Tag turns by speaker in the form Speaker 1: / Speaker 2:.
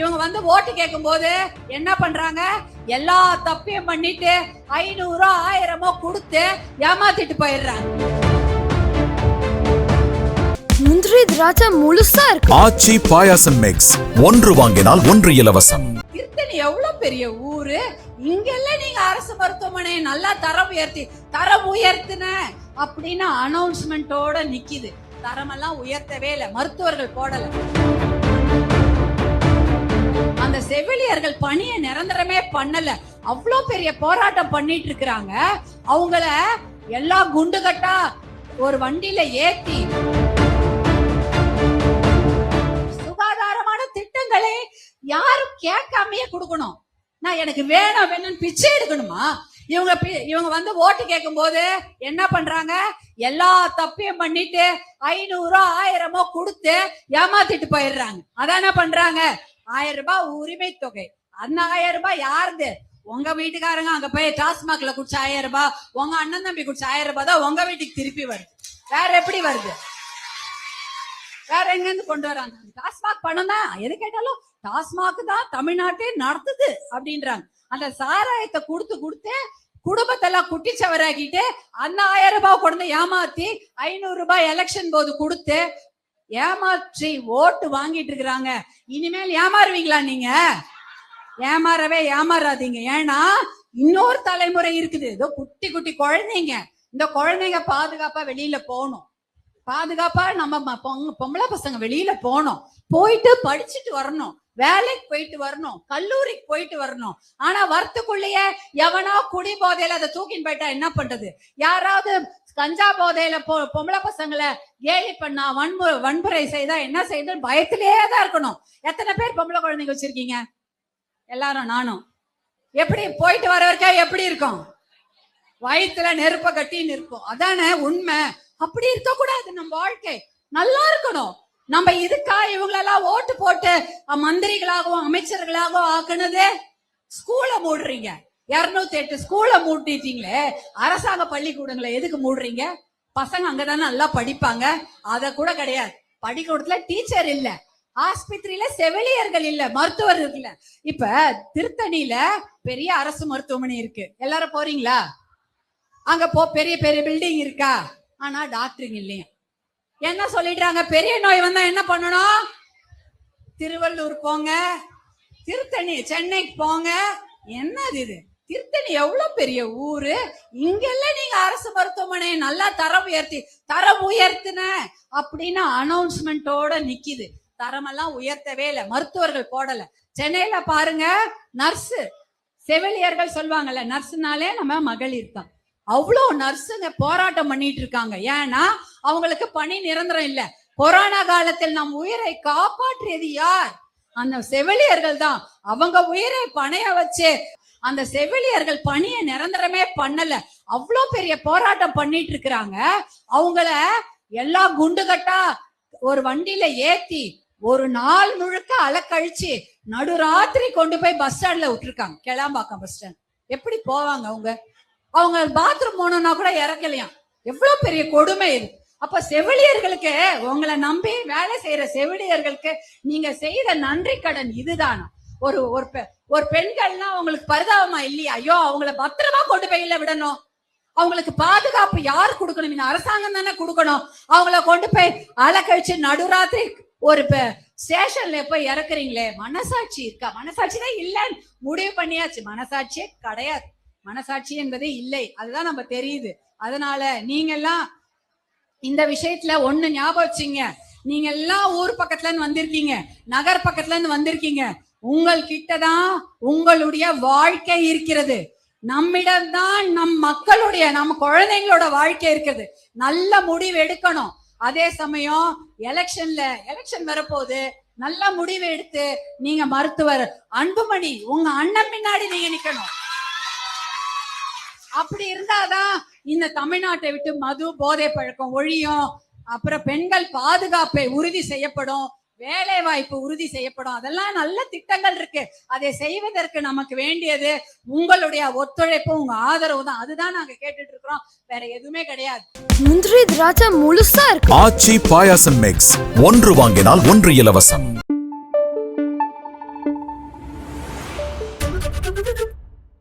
Speaker 1: இவங்க வந்து ஓட்டு கேட்கும் போது என்ன பண்றாங்க? எல்லா தப்பையும் பண்ணிட்டு ஐநூறோ ஆயிரமோ கொடுத்து ஏமாத்திட்டு போயிடுறாங்க.
Speaker 2: முந்திரி திராட்சை முழுசா இருக்கு.
Speaker 3: ஆச்சி பாயாசம் மிக்ஸ் ஒன்று வாங்கினால் ஒன்று இலவசம்.
Speaker 1: திருத்தணி எவ்வளவு பெரிய ஊரு? இங்கெல்லாம் நீங்க அரசு மருத்துவமனை நல்லா தரம் உயர்த்தி தரம் உயர்த்தின அப்படின்னு அனௌன்ஸ்மெண்டோட நிக்குது. தரமெல்லாம் உயர்த்தவே இல்லை. மருத்துவர்கள் போடல. அவர்கள் பணியை நிரந்தரமே பண்ணல. அவ்வளோ பெரிய போராட்டம் பண்ணிட்டு இருக்கிறாங்க. அவங்கள எல்லா குண்டுகட்டா ஒரு வண்டியில ஏத்தி சுகாதாரமான திட்டங்களை யாரும் கேட்காமயே கொடுக்கணும். நான் எனக்கு வேணும் வேணும்னு பிச்சை எடுக்கணுமா? இவங்க பி- இவங்க வந்து ஓட்டு கேட்கும் போது என்ன பண்றாங்க? எல்லா தப்பையும் பண்ணிட்டு ஐநூறோ ஆயிரமோ கொடுத்து ஏமாத்திட்டு போயிடுறாங்க. அதான் என்ன பண்றாங்க? ஆயிரம் ரூபாய் உரிமை தொகை. அந்த ஆயிரம் ரூபாய் யாருது? உங்க வீட்டுக்காரங்க அங்க போய் டாஸ்மாக்ல குடிச்ச ஆயிரம் ரூபாய் உங்க அண்ணன் தம்பி குடிச்ச ஆயிரம் ரூபாய் தான் உங்க வீட்டுக்கு திருப்பி வருது. வேற எப்படி வருது? வேற எங்க இருந்து கொண்டு வராங்க? டாஸ்மாக் பணம் தான். எது கேட்டாலும் டாஸ்மாக் தான் தமிழ்நாட்டே நடத்துது அப்படின்றாங்க. அந்த சாராயத்தை கொடுத்து கொடுத்து குடும்பத்தெல்லாம் குட்டிச்சவராக்கிட்டு அந்த ஆயிரம் ரூபாய் கொண்டு ஏமாத்தி ஐநூறு ரூபாய் எலெக்ஷன் போது கொடுத்து ஏமாற்றி ஓட்டு வாங்கிட்டு இருக்கிறாங்க. இனிமேல் ஏமாறுவீங்களா நீங்க? ஏமாறவே ஏமாறாதீங்க. ஏன்னா இன்னொரு தலைமுறை இருக்குது. ஏதோ குட்டி குட்டி குழந்தைங்க. இந்த குழந்தைங்க பாதுகாப்பா வெளியில போகணும். பாதுகாப்பா நம்ம ம- பொங்க- பொம்பளை பசங்க வெளியில போகணும். போயிட்டு படிச்சுட்டு வரணும். வேலைக்கு போயிட்டு வரணும். கல்லூரிக்கு போயிட்டு வரணும். ஆனா வரத்துக்குள்ளேயே எவனா குடி போதையில அதை தூக்கின்னு போயிட்டா என்ன பண்றது? யாராவது கஞ்சா போதையில பொ- பொம்பளை பசங்களை கேலி பண்ணா வன்மு வன்முறை செய்தா என்ன செய்யுதுன்னு பயத்திலேயே தான் இருக்கணும். எத்தனை பேர் பொம்பளை குழந்தைங்க வச்சிருக்கீங்க? எல்லாரும் நானும். எப்படி போயிட்டு வர வரைக்கும் எப்படி இருக்கும்? வயிற்றுல நெருப்ப கட்டி நிற்போம் அதானே உண்மை? அப்படி இருக்க கூடாது நம்ம வாழ்க்கை. நல்லா இருக்கணும். நம்ம இதுக்கா இவங்களெல்லாம் ஓட்டு போட்டு மந்திரிகளாகவும் அமைச்சர்களாகவும் ஆக்குனது ஸ்கூலை மூடுறீங்க. இருநூத்தி எட்டு ஸ்கூலை மூட்டிட்டீங்களே. அரசாங்க பள்ளிக்கூடங்களை எதுக்கு மூடுறீங்க? பசங்க அங்கதானே நல்லா படிப்பாங்க. அத கூட கிடையாது. பள்ளிக்கூடத்துல டீச்சர் இல்லை. ஆஸ்பத்திரியில செவிலியர்கள் இல்ல மருத்துவர் இல்ல. இப்ப திருத்தணியில பெரிய அரசு மருத்துவமனை இருக்கு. எல்லாரும் போறீங்களா? அங்க போ பெரிய பெரிய பில்டிங் இருக்கா? ஆனா டாக்டருங்க இல்லையா? என்ன சொல்லிடுறாங்க? பெரிய நோய் வந்தா என்ன பண்ணணும்? திருவள்ளூர் போங்க. திருத்தணி சென்னைக்கு போங்க. என்னது இது? திருத்தணி எவ்வளவு பெரிய ஊரு? இங்கெல்லாம் நீங்க அரசு மருத்துவமனை நல்லா தரம் உயர்த்தி தரம் உயர்த்தின அப்படின்னு அனௌன்ஸ்மெண்டோட நிக்குது. தரமெல்லாம் உயர்த்தவே இல்லை. மருத்துவர்கள் போடல. சென்னையில பாருங்க நர்ஸ் செவிலியர்கள் சொல்லுவாங்கல்ல நர்ஸ்னாலே நம்ம மகளிர் தான். அவ்வளோ நர்ஸுங்க போராட்டம் பண்ணிட்டு இருக்காங்க. ஏன்னா அவங்களுக்கு பணி நிரந்தரம் இல்ல. கொரோனா காலத்தில் நம் உயிரை காப்பாற்றியது யார்? அந்த செவிலியர்கள் தான். அவங்க உயிரை பணைய வச்சு அந்த செவிலியர்கள் பணியை நிரந்தரமே பண்ணல. அவ்வளோ பெரிய போராட்டம் பண்ணிட்டு இருக்கிறாங்க. அவங்கள எல்லா குண்டுகட்டா ஒரு வண்டியில ஏத்தி ஒரு நாள் முழுக்க அலக்கழிச்சு நடுராத்திரி கொண்டு போய் பஸ் ஸ்டாண்ட்ல விட்டுருக்காங்க. கிளாம்பாக்கம் பஸ் ஸ்டாண்ட் எப்படி போவாங்க அவங்க? அவங்க பாத்ரூம் போகணும்னா கூட இறக்கலையாம் எவ்வளவு பெரிய கொடுமை இது. அப்ப செவிலியர்களுக்கு உங்களை நம்பி வேலை செய்யற செவிலியர்களுக்கு நீங்க செய்த நன்றி கடன் இதுதானா? ஒரு ஒரு ஒரு பெண்கள்னா அவங்களுக்கு பரிதாபமா இல்லையா? ஐயோ அவங்கள பத்திரமா கொண்டு போய் இல்ல விடணும். அவங்களுக்கு பாதுகாப்பு யார் கொடுக்கணும்? இந்த அரசாங்கம் தானே கொடுக்கணும். அவங்கள கொண்டு போய் அலக்கழிச்சு நடுராத்திரி ஒரு ஸ்டேஷன்ல போய் இறக்குறீங்களே மனசாட்சி இருக்கா? மனசாட்சி தான் இல்லைன்னு முடிவு பண்ணியாச்சு. மனசாட்சியே கிடையாது. மனசாட்சி என்பது இல்லை. அதுதான் நம்ம தெரியுது. அதனால நீங்க எல்லாம் இந்த விஷயத்துல ஒண்ணு ஞாபகம் வச்சுங்க. நீங்க எல்லாம் ஊர் பக்கத்துல இருந்து வந்திருக்கீங்க. நகர் பக்கத்துல இருந்து வந்திருக்கீங்க. உங்கள் கிட்டதான் உங்களுடைய வாழ்க்கை இருக்கிறது. நம்மிடம்தான் நம் மக்களுடைய நம்ம குழந்தைங்களோட வாழ்க்கை இருக்குது நல்ல முடிவு எடுக்கணும். அதே சமயம் எலெக்ஷன்ல எலெக்ஷன் வரப்போகுது. நல்ல முடிவு எடுத்து நீங்க மருத்துவர் அன்புமணி உங்க அண்ணன் பின்னாடி நீங்க நிக்கணும். அப்படி இருந்தாதான் இந்த தமிழ்நாட்டை விட்டு மது போதை பழக்கம் ஒழியும் அப்புறம் பெண்கள் பாதுகாப்பை உறுதி செய்யப்படும். வேலை வாய்ப்பு உறுதி செய்யப்படும். அதெல்லாம் நல்ல திட்டங்கள் இருக்கு. அதை செய்வதற்கு நமக்கு வேண்டியது உங்களுடைய ஒத்துழைப்பு உங்க ஆதரவு தான். அதுதான் நாங்க கேட்டுட்டு இருக்கிறோம். வேற எதுவுமே கிடையாது.
Speaker 2: முந்திரி திராட்சை முழுசா இருக்கு.
Speaker 3: ஆச்சி பாயாசம் மிக்ஸ் ஒன்று வாங்கினால் ஒன்று இலவசம்.